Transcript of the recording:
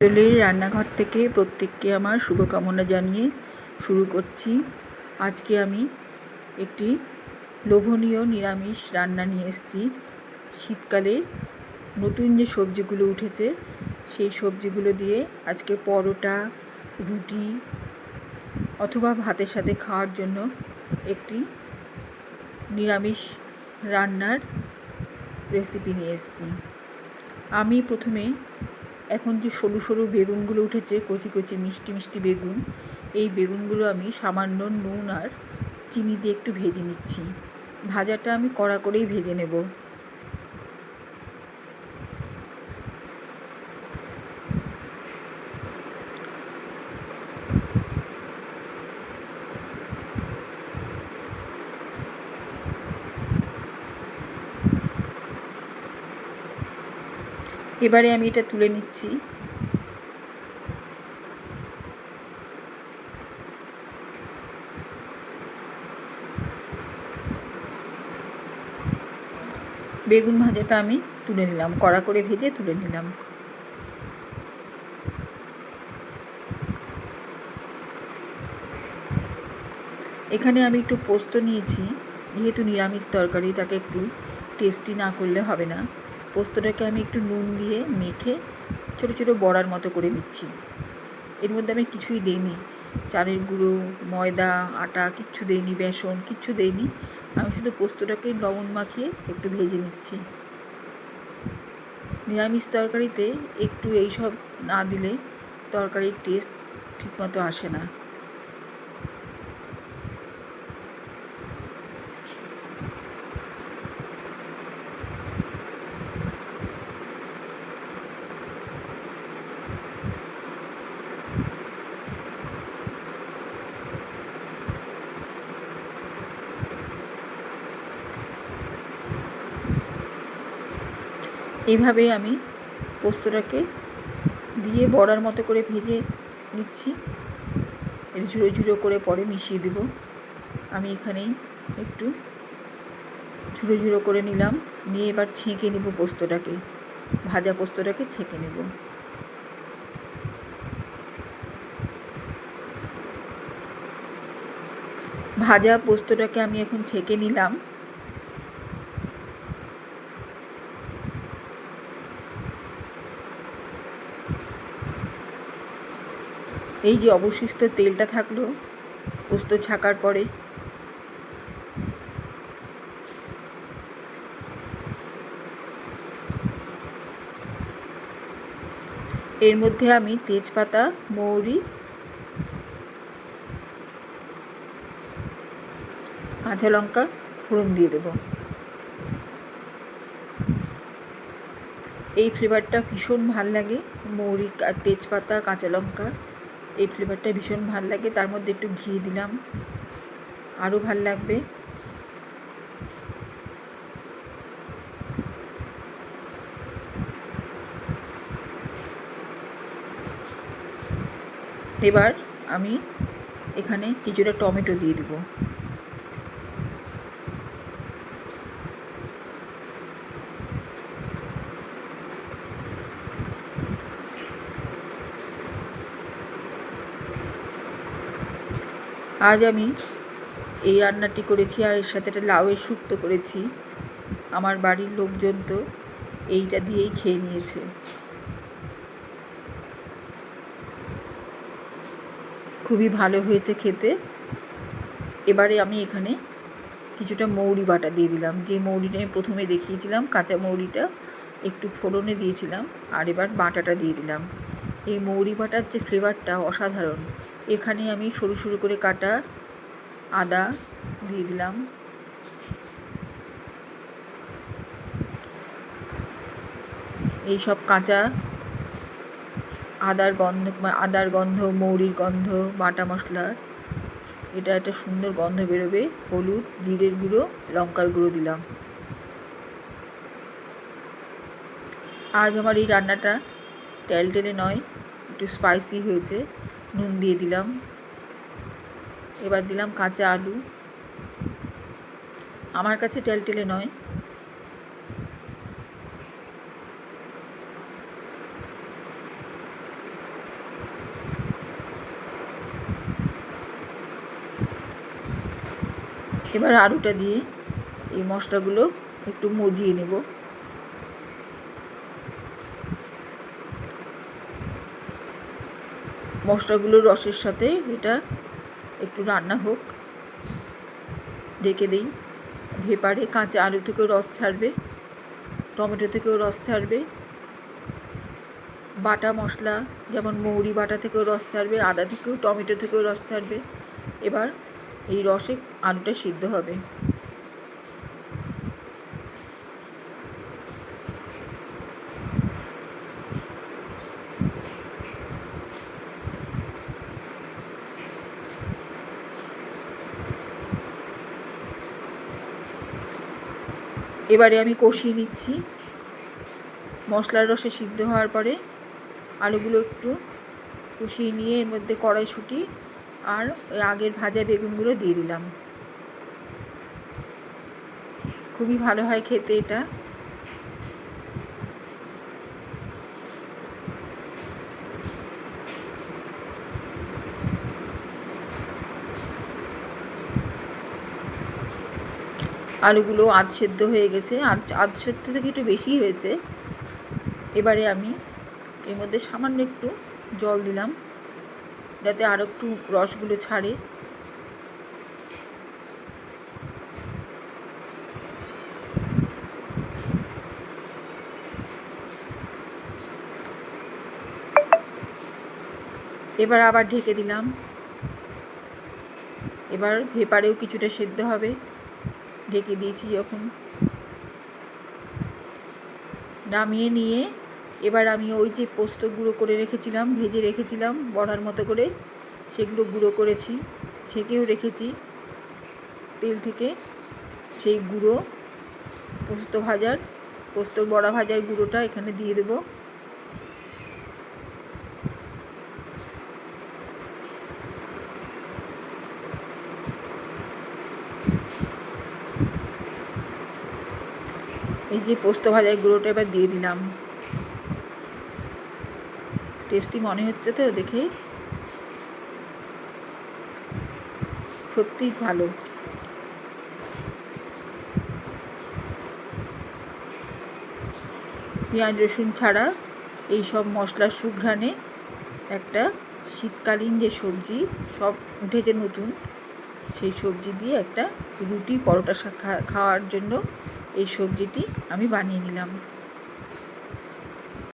হোটেলের রান্নাঘর থেকে প্রত্যেককে আমার শুভকামনা জানিয়ে শুরু করছি। আজকে আমি একটি লোভনীয় নিরামিষ রান্না নিয়ে এসেছি। শীতকালে নতুন যে সবজিগুলো উঠেছে, সেই সবজিগুলো দিয়ে আজকে পরোটা, রুটি অথবা ভাতের সাথে খাওয়ার জন্য একটি নিরামিষ রান্নার রেসিপি নিয়ে এসেছি। আমি প্রথমে এখন যে সরু সরু বেগুনগুলো উঠেছে, কচি কচি মিষ্টি মিষ্টি বেগুন, এই বেগুনগুলো আমি সামান্য নুন আর চিনি দিয়ে একটু ভেজে নিচ্ছি। ভাজাটা আমি কড়া করেই ভেজে নেব। এবারে আমি এটা তুলে নিচ্ছি। বেগুন ভাজাটা আমি তুলে নিলাম, কড়া করে ভেজে তুলে নিলাম। এখানে আমি একটু পোস্ত নিয়েছি, যেহেতু নিরামিষ তরকারি, তাকে একটু টেস্টি না করলে হবে না। পোস্তটাকে আমি একটু নুন দিয়ে মেখে ছোটো ছোটো বড়ার মতো করে নিচ্ছি। এর মধ্যে আমি কিছুই দিইনি। চালের গুঁড়ো, ময়দা, আটা কিচ্ছু দেইনি, বেসন কিচ্ছু দেইনি। আমি শুধু পোস্তটাকে লবণ মাখিয়ে একটু ভেজে নিচ্ছি। নিরামিষ তরকারিতে একটু এইসব না দিলে তরকারির টেস্ট ঠিকমতো আসে না। এইভাবে আমি পোস্তটাকে দিয়ে বড়ার মতো করে ভেজে নিচ্ছি। ঝুড়ো ঝুড়ো করে পরে মিশিয়ে দেব। আমি এখানেই একটু ঝুড়ো ঝুড়ো করে নিলাম। নিয়ে এবার ছেঁকে নেব পোস্তটাকে। ভাজা পোস্তটাকে ছেঁকে নেব। ভাজা পোস্তটাকে আমি এখন ছেঁকে নিলাম। এই যে অবশিষ্ট তেলটা থাকল, পোস্ত ছাকার পরে। এর মধ্যে আমি তেজপাতা, মৌরি, কাঁচা লঙ্কা, ফোড়ন দিয়ে দেব। এই ফ্লেভারটা ভীষণ ভালো লাগে, মৌরি, তেজপাতা, কাঁচা লঙ্কা। এই ফ্লেভারটা ভীষণ ভালো লাগে। তার মধ্যে একটু ঘি দিলাম। আরও ভালো লাগবে। এবার আমি এখানে কিছুটা টমেটো দিয়ে দেবো। আজ আমি এই রান্নাটি করেছি আর এর সাথে একটা লাউয়ের শুক্তো করেছি। আমার বাড়ির লোকজন তো এইটা দিয়েই খেয়ে নিয়েছে। খুবই ভালো হয়েছে খেতে। এবারে আমি এখানে কিছুটা মৌরি বাটা দিয়ে দিলাম। যে মৌরিটা আমি প্রথমে দেখিয়েছিলাম, কাঁচা মৌরিটা একটু ফোড়নে দিয়েছিলাম আর এবার বাটাটা দিয়ে দিলাম। এই মৌরি বাটার যে ফ্লেভারটা অসাধারণ। এখানে আমি সরু সরু করে কাটা আদা দিয়ে দিলাম। এই সব কাঁচা আদার গন্ধ আদার গন্ধ, মৌরির গন্ধ, বাটা মশলার এটা একটা সুন্দর গন্ধ বেরোবে। হলুদ, জিরের গুঁড়ো, লঙ্কার গুঁড়ো দিলাম। আজ আমার এই রান্নাটা টেলটেলে নয়, একটু স্পাইসি হয়েছে। নুন দিয়ে দিলাম। এবার দিলাম কাঁচা আলু। আমার কাছে টেলটেলে নয়। এবার আলুটা দিয়ে এই মশলাগুলো একটু মজিয়ে নেব। মশলাগুলো রসের সাথে এটা একটু রান্না হোক। ঢেকে দিই। ভেপারে কাঁচা আলু থেকেও রস ছাড়বে, টমেটো থেকেও রস ছাড়বে, বাটা মশলা যেমন মৌরি বাটা থেকেও রস ছাড়বে, আদা থেকেও, টমেটো থেকেও রস ছাড়বে। এবার এই রসে আলুটা সিদ্ধ হবে। এবারে আমি কষিয়ে নিচ্ছি। মশলার রসে সিদ্ধ হওয়ার পরে আলুগুলো একটু কষিয়ে নিয়ে এর মধ্যে কড়াইশুঁটি আর ওই আগের ভাজা বেগুনগুলো দিয়ে দিলাম। খুবই ভালো হয় খেতে এটা। আলুগুলো আধ সেদ্ধ হয়ে গেছে। আধ আধ সেদ্ধ থেকে একটু বেশি হয়েছে। এবারে আমি এর মধ্যে সামান্য একটু জল দিলাম, যাতে আরও একটু রসগুলো ছাড়ে। এবার আবার ঢেকে দিলাম। এবার ভেপারেও কিছুটা সেদ্ধ হবে। ঢেকে দিয়েছি যখন। নামিয়ে নিয়ে এবার আমি ওই যে পোস্ত গুঁড়ো করে রেখেছিলাম, ভেজে রেখেছিলাম বড়ার মতো করে, সেগুলো গুঁড়ো করেছি, ছেঁকেও রেখেছি তেল থেকে সেই গুঁড়ো, পোস্ত ভাজার পোস্তর বড়া ভাজার গুঁড়োটা এখানে দিয়ে দেবো। এই যে পোস্ত ভাজার গুঁড়োটা এবার দিয়ে দিলাম। টেস্টি মনে হচ্ছে তো দেখে? সত্যি ভালো। পেঁয়াজ, রসুন ছাড়া এই সব মশলার সুঘ্রাণে একটা শীতকালীন যে সবজি, সব উঠেছে নতুন, সেই সবজি দিয়ে একটা রুটি পরোটা খাওয়ার জন্য এই সবজিটি আমি বানিয়ে নিলাম।